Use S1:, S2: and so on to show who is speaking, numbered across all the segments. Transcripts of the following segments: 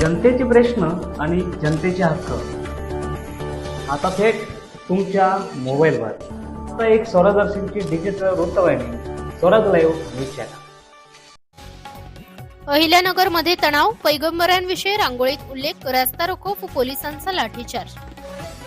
S1: जनतेचे प्रश्न आणि जनतेचे हक्क. आता थेट तुमच्या मोबाईलवर आता एक स्वरादर्शनची डिजिटल वृत्तवाहिनी स्वराज लाईव्ह न्यूज चॅनल
S2: अहिल्यानगरमध्ये तणाव पैगंबरांविषयी रांगोळीत उल्लेख रस्ता रोको पोलिसांचा लाठीचार्ज.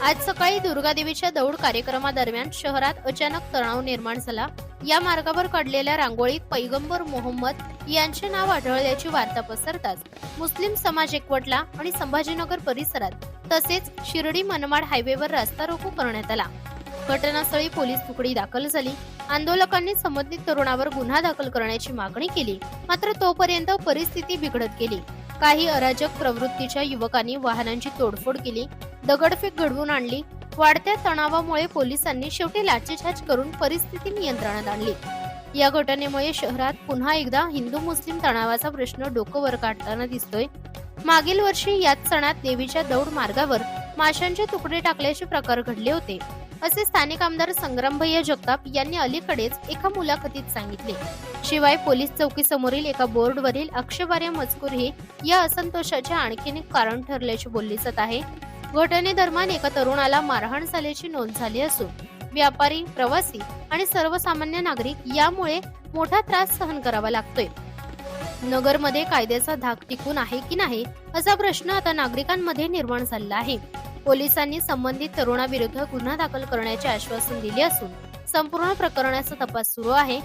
S2: आज सकाळी दुर्गादेवीच्या दौड कार्यक्रमादरम्यान शहरात अचानक तणाव निर्माण झाला. या मार्गावर काढलेल्या रांगोळीत पैगंबर मोहम्मद यांचे नाव आढळल्याची वार्ता पसरताच मुस्लिम समाज एकवटला आणि संभाजीनगर परिसरात तसेच शिर्डी मनमाड हायवेवर रस्ता रोको करण्यात आला. घटनास्थळी पोलीस तुकडी दाखल झाली. आंदोलकांनी संबंधित तरुणावर गुन्हा दाखल करण्याची मागणी केली मात्र तोपर्यंत परिस्थिती बिघडत गेली. काही अराजक प्रवृत्तीच्या युवकांनी वाहनांची तोडफोड केली दगडफेक घडवून आणली वाढत्या तणावामुळे पोलिसांनी शेवटी लाठीचार्ज करून परिस्थिती नियंत्रणात आणली. या घटनेमुळे शहरात पुन्हा एकदा हिंदू मुस्लिम तणावाचा प्रश्न डोकं वर काढताना दिसतोय. मागील वर्षी याच सणात देवीच्या दौड मार्गावर माशांचे तुकडे टाकल्याचे प्रकार घडले होते. असे स्थानिक आमदार संग्रामभैया जगताप यांनी अलीकडेच एका मुलाखतीत सांगितले. शिवाय पोलीस चौकी समोरील एका बोर्डवरील आक्षेपार्ह मजकूर हे या असंतोषाचे आणखीन एक कारण ठरल्याचे बोलले जात आहे. घटनेदरम्यान एका तरुणाला मारहाण झाल्याची नोंद झाली असून व्यापारी प्रवासी आणि सर्वसामान्य नागरिक यामुळे मोठा त्रास सहन करावा लागतोय. नगरमध्ये कायद्याचा धाक टिकून आहे की नाही असा प्रश्न आता नागरिकांमध्ये निर्माण झाला आहे. पोलिसांनी संबंधित तरुणाविरुद्ध गुन्हा दाखल करण्याचे आश्वासन दिले असून संपूर्ण प्रकरणाचा तपास सुरू आहे.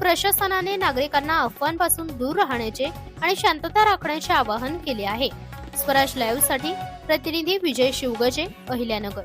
S2: प्रशासनाने नागरिकांना अफवांपासून दूर राहण्याचे आणि शांतता राखण्याचे आवाहन केले आहे. स्वराज लाईव्हसाठी प्रतिनिधी विजय शिवगजे अहिल्यानगर.